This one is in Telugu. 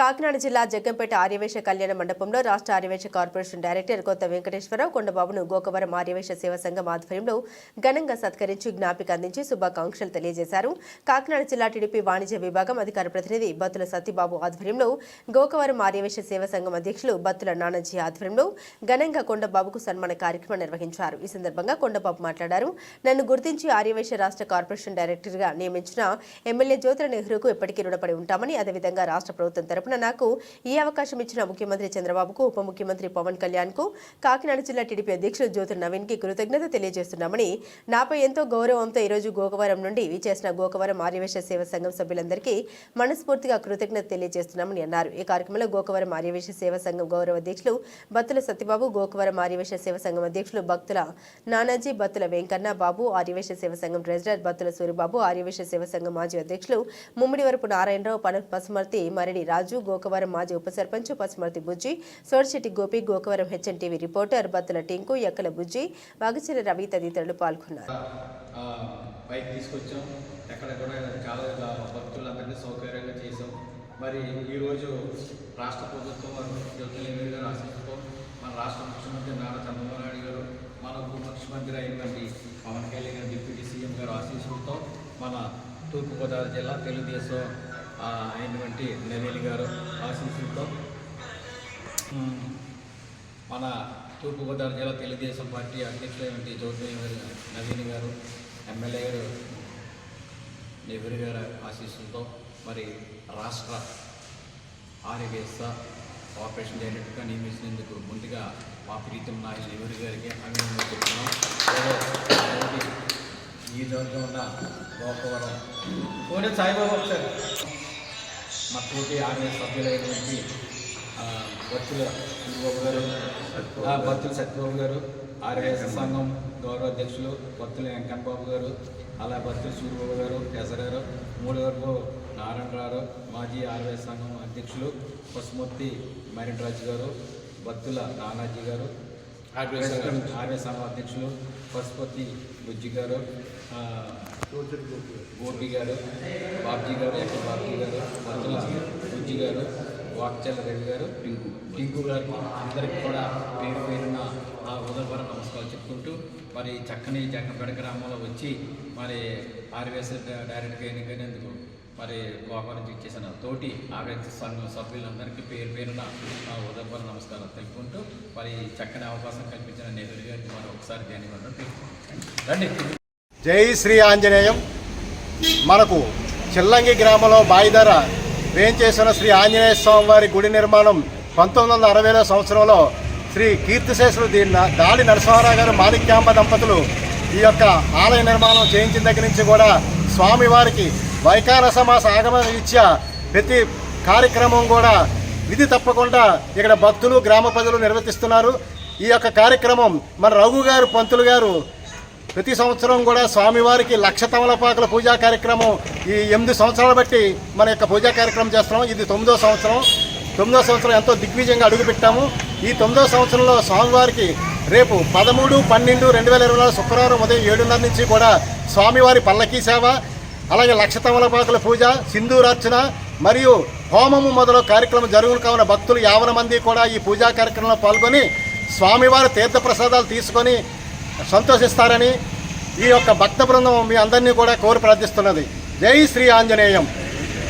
కాకినాడ జిల్లా జగ్గంపేట ఆర్యవేశ కళ్యాణ మండపంలో రాష్ట్ర ఆర్యవేశ కార్పొరేషన్ డైరెక్టర్ కొత్త వెంకటేశ్వరరావు కొండబాబును గోకవరం ఆర్యవేశ సేవా సంఘం ఆధ్వర్యంలో ఘనంగా సత్కరించి జ్ఞాపిక అందించి శుభాకాంక్షలు తెలియజేశారు. కాకినాడ జిల్లా టీడీపీ వాణిజ్య విభాగం అధికార ప్రతినిధి బత్తుల సత్యబాబు ఆధ్వర్యంలో గోకవరం ఆర్యవేశ సేవా సంఘం అధ్యక్షులు బత్తుల నానాజీ ఆధ్వర్యంలో ఘనంగా కొండబాబుకు సన్మాన కార్యక్రమం నిర్వహించారు. ఈ సందర్భంగా కొండబాబు మాట్లాడారు. నన్ను గుర్తించి ఆర్యవేశ రాష్ట్ర కార్పొరేషన్ డైరెక్టర్గా నియమించిన ఎమ్మెల్యే జ్యోతుల నెహ్రూకు ఎప్పటికీ రుణపడి ఉంటామని అదేవిధంగా రాష్ట్ర ప్రభుత్వం తరపున నాకు ఈ అవకాశం ఇచ్చిన ముఖ్యమంత్రి చంద్రబాబుకు ఉప ముఖ్యమంత్రి పవన్ కళ్యాణ్కు కాకినాడ జిల్లా టీడీపీ అధ్యక్షులు జ్యోతి నవీన్కి కృతజ్ఞత తెలియజేస్తున్నామని నాపై ఎంతో గౌరవంతో ఈరోజు గోకవరం నుండి విచేసిన గోకవరం ఆర్యవేశ సేవ సంఘం సభ్యులందరికీ మనస్ఫూర్తిగా కృతజ్ఞత తెలియజేస్తున్నామని అన్నారు. ఈ కార్యక్రమంలో గోకవరం ఆర్యవేశ సేవ సంఘం గౌరవ అధ్యక్షులు బత్తుల సత్యబాబు గోకవరం ఆర్యవేశ సేవ సంఘం అధ్యక్షులు భక్తుల నానాజీ బత్తుల వెంకన్న బాబు ఆర్యవేశ సేవ సంఘం ట్రెజరర్ బత్తుల సూరిబాబు ఆర్యవేశ సేవ సంఘం మాజీ అధ్యక్షులు ముమ్మిడివరపు నారాయణరావు పసుమర్తి మరిడి రాజు గోకవరం మాజీ ఉప సర్పంచ్ పసుమర్తి బుజ్జి సోడిశెట్టి గోపి గోకవరం హెచ్ఎన్టీవీ రిపోర్టర్ బత్తుల టింకు ఎక్కల బుజ్జి వాగచిర రవి తదితరులు పాల్గొన్నారు. ఆ, తీసుకొచ్చాం. ఎక్కడ కూడా చాలా భక్తులందరినీ సౌకర్యంగా చేసాం. మరి ఈరోజు రాష్ట్ర ప్రభుత్వం వారు జ్యోతి గారు ఆశిస్తూ మన రాష్ట్ర ముఖ్యమంత్రి నారా చంద్రబాబు నాయుడు గారు మన ఉప ముఖ్యమంత్రి అయినటువంటి పవన్ కళ్యాణ్ గారు డిప్యూటీ సీఎం గారు ఆశీస్సులతో మన తూర్పుగోదావరి జిల్లా తెలుగుదేశం అయినటువంటి నవీన్ గారు ఆశీస్సులతో మన తూర్పుగోదావరి జిల్లా తెలుగుదేశం పార్టీ అధ్యక్షులైనటువంటి జ్యోతి గారు నవీన్ గారు ఎమ్మెల్యే గారు నెహ్రూ గారి ఆశీస్సులతో మరి రాష్ట్ర ఆర్యవేశ ఆపరేషన్ డైరెక్టర్గా నియమించినందుకు ముందుగా మా ప్రీతం నాయకులు నెహ్రూ గారికి అభినందనలు చెప్తున్నాం. ఈ నియోజకవర్గం ఉన్న గోపవరం. కోడే సాయిబాబా ఒకసారి. మా తోటి ఆర్య సభ్యులైనటువంటి భక్తుల బత్తుల గారు భక్తుల సత్యబాబు గారు ఆర్ఎస్ సంఘం గౌరవ అధ్యక్షులు భక్తుల వెంకన్న బాబు గారు అలా భక్తుల సూర్యబాబు గారు గారు మూడవరపు నారాయణరావు మాజీ ఆర్ఎస్ సంఘం అధ్యక్షులు పసుమూర్తి మరినరాజు గారు భక్తుల నానాజీ గారు ఆర్య సంఘం అధ్యక్షులు పశుపతి బుజ్జి గారు గోపి గారు బాబ్జీ గారు ఎక్కడ బాబ్జీ గారు బత్తుల బుజ్జి గారు వాక్చల్ రవి గారు టింకు టింకు గారికి అందరికి కూడా పేరు పేరున ఆ ఉదయపర నమస్కారాలు చెప్పుకుంటూ మరి చక్కని జగ్గంపేట గ్రామంలో వచ్చి మరి ఆర్వీఎస్ డైరెక్ట్గా ఎన్నికైనందుకు మరి గోపా నుంచి ఇచ్చేసిన తోటి ఆర్వీఎస్ సంఘం సభ్యులందరికీ పేరు పేరున ఆ నమస్కారం తెలుపుకుంటూ మరి చక్కని అవకాశం కల్పించిన నెహ్రూ గారికి మరి ఒకసారి ధన్యవాదాలు తెలుపుకుంటాం రండి. జై శ్రీ ఆంజనేయం. మనకు చిల్లంగి గ్రామంలో బాయిధర వేంచేసిన శ్రీ ఆంజనేయ స్వామి వారి గుడి నిర్మాణం పంతొమ్మిది వందల అరవైలో సంవత్సరంలో శ్రీ కీర్తిశేషులు దీన్ని దాడి నరసింహారావు గారు మాణిక్యాంబ దంపతులు ఈ యొక్క ఆలయ నిర్మాణం చేయించిన దగ్గర నుంచి కూడా స్వామివారికి వైకానస మాస ఆగమన రీత్యా ప్రతి కార్యక్రమం కూడా విధి తప్పకుండా ఇక్కడ భక్తులు గ్రామ ప్రజలు నిర్వర్తిస్తున్నారు. ఈ యొక్క కార్యక్రమం మన రఘు గారు పంతులు గారు ప్రతి సంవత్సరం కూడా స్వామివారికి లక్ష తమలపాకుల పూజా కార్యక్రమం ఈ ఎనిమిది సంవత్సరాలు బట్టి మన యొక్క పూజా కార్యక్రమం చేస్తున్నాం. ఇది తొమ్మిదో సంవత్సరం. తొమ్మిదో సంవత్సరం ఎంతో దిగ్విజయంగా అడుగుపెట్టాము ఈ తొమ్మిదో సంవత్సరంలో స్వామివారికి రేపు పదమూడు పన్నెండు రెండు వేల ఇరవై నాలుగు శుక్రవారం ఉదయం ఏడున్నర నుంచి కూడా స్వామివారి పల్లకీ సేవ అలాగే లక్ష తమలపాకుల పూజ సింధూరార్చన మరియు హోమము మొదలు కార్యక్రమం జరుగును కావున భక్తులు యావన మంది కూడా ఈ పూజా కార్యక్రమంలో పాల్గొని స్వామివారి తీర్థప్రసాదాలు తీసుకొని సంతోషిస్తారని ఈ యొక్క భక్త బృందం మీ అందరినీ కూడా కోరి ప్రార్థిస్తున్నది. జై శ్రీ ఆంజనేయం.